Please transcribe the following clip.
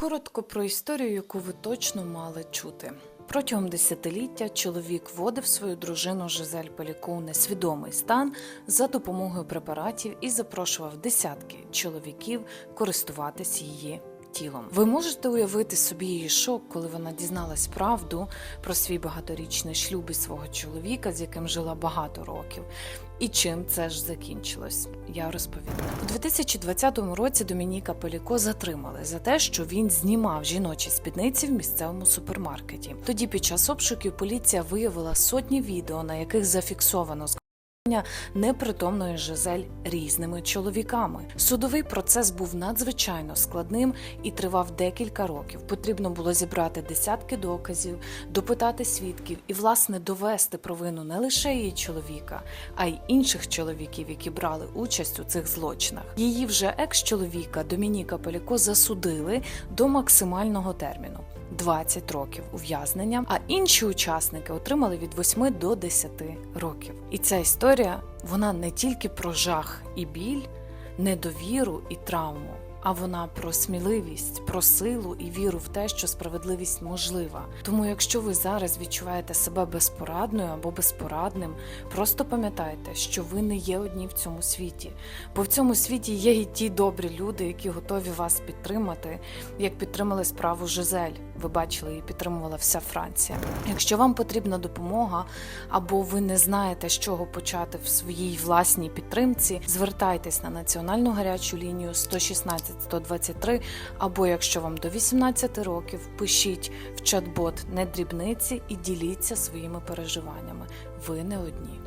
Коротко про історію, яку ви точно мали чути. Протягом десятиліття чоловік вводив свою дружину Жизель Пеліку у несвідомий стан за допомогою препаратів і запрошував десятки чоловіків користуватись її тілом. Ви можете уявити собі її шок, коли вона дізналась правду про свій багаторічний шлюб і свого чоловіка, з яким жила багато років. І чим це ж закінчилось? Я розповім. У 2020 році Домініка Пеліко затримали за те, що він знімав жіночі спідниці в місцевому супермаркеті. Тоді під час обшуків поліція виявила сотні відео, на яких зафіксовано непритомної Жизель різними чоловіками. Судовий процес був надзвичайно складним і тривав декілька років. Потрібно було зібрати десятки доказів, допитати свідків і, власне, довести провину не лише її чоловіка, а й інших чоловіків, які брали участь у цих злочинах. Її вже екс-чоловіка Домініка Поліко засудили до максимального терміну. 20 років ув'язнення, а інші учасники отримали від 8 до 10 років. І ця історія вона не тільки про жах і біль, недовіру і травму, а вона про сміливість, про силу і віру в те, що справедливість можлива. Тому, якщо ви зараз відчуваєте себе безпорадною або безпорадним, просто пам'ятайте, що ви не є одні в цьому світі, бо в цьому світі є і ті добрі люди, які готові вас підтримати, як підтримали справу Жизель. Ви бачили, її підтримувала вся Франція. Якщо вам потрібна допомога, або ви не знаєте, з чого почати в своїй власній підтримці, звертайтесь на національну гарячу лінію 116 123, або якщо вам до 18 років, пишіть в чат-бот не дрібниці і діліться своїми переживаннями. Ви не одні.